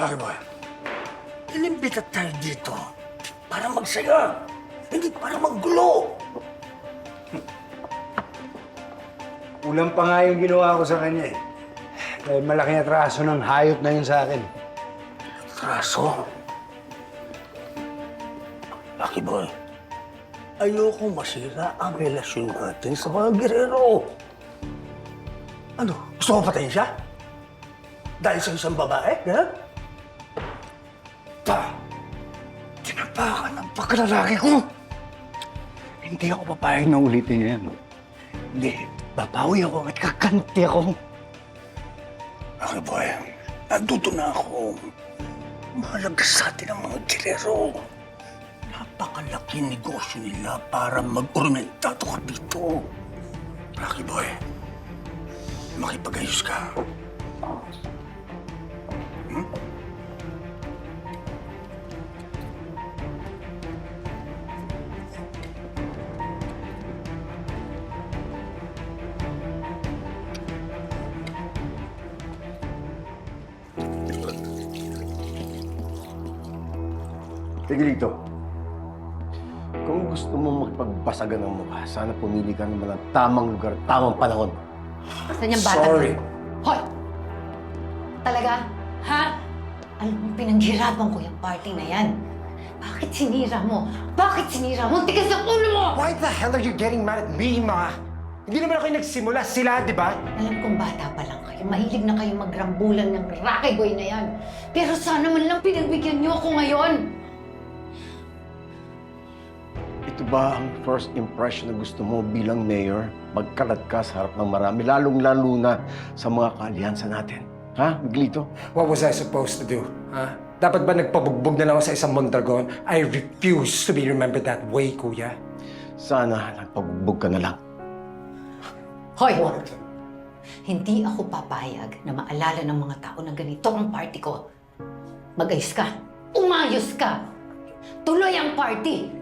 Okay, boy. Inimbita tayo dito para magsaya, hindi para maggulo. Kulang pa nga yung ginawa ko sa kanya eh. Dahil malaking atraso ng hayop na yun sa akin. Kaso, Lucky boy, ayoko masira ang relasyon natin sa mga gerero. Ano, gusto mo patayin siya? Dahil sa isang babae, ha? Pa, tinapakan ng pagkalalaki ko. Hindi ako papayag na ulitin yan. Hindi. Babawi ako at kakanti ako. Lucky boy, nandito na ako. Mahalaga sa atin ang mga gerero. Napakalaking negosyo nila para mag-ormentado ka dito. Lucky boy, makipag-ayos ka. Tegelito, kung gusto mo makipagbasagan ng mukha, sana pumili ka naman ng tamang lugar, tamang panahon. Saan yung bata? Sorry. Hoy! Talaga? Ha? Alam mo, pinaghirapan ko yung party na yan. Bakit sinira mo? Bakit sinira mo? Ang Tigas ng ulo mo! Why the hell are you getting mad at me, Ma? Hindi naman ako yung nagsimula. Sila, di ba? Alam kong bata pa lang kayo. Mahilig na kayo magrambulan ng Rocky Boy na yan. Pero sana man lang pinagbigyan niyo ako ngayon. Ito ba ang first impression na gusto mo bilang mayor? Magkalat ka sa harap ng marami, lalong-lalo na sa mga kaaliansa natin. Ha, Miguelito? What was I supposed to do? Ha? Dapat ba nagpabugbog na lang ako sa isang Mondragon? I refuse to be remembered that way, Kuya. Sana nagpabugbog ka na lang. Hoy! Hindi ako papayag na maalala ng mga tao na ganito ang party ko. Mag-ayos ka. Umayos ka. Tuloy ang party.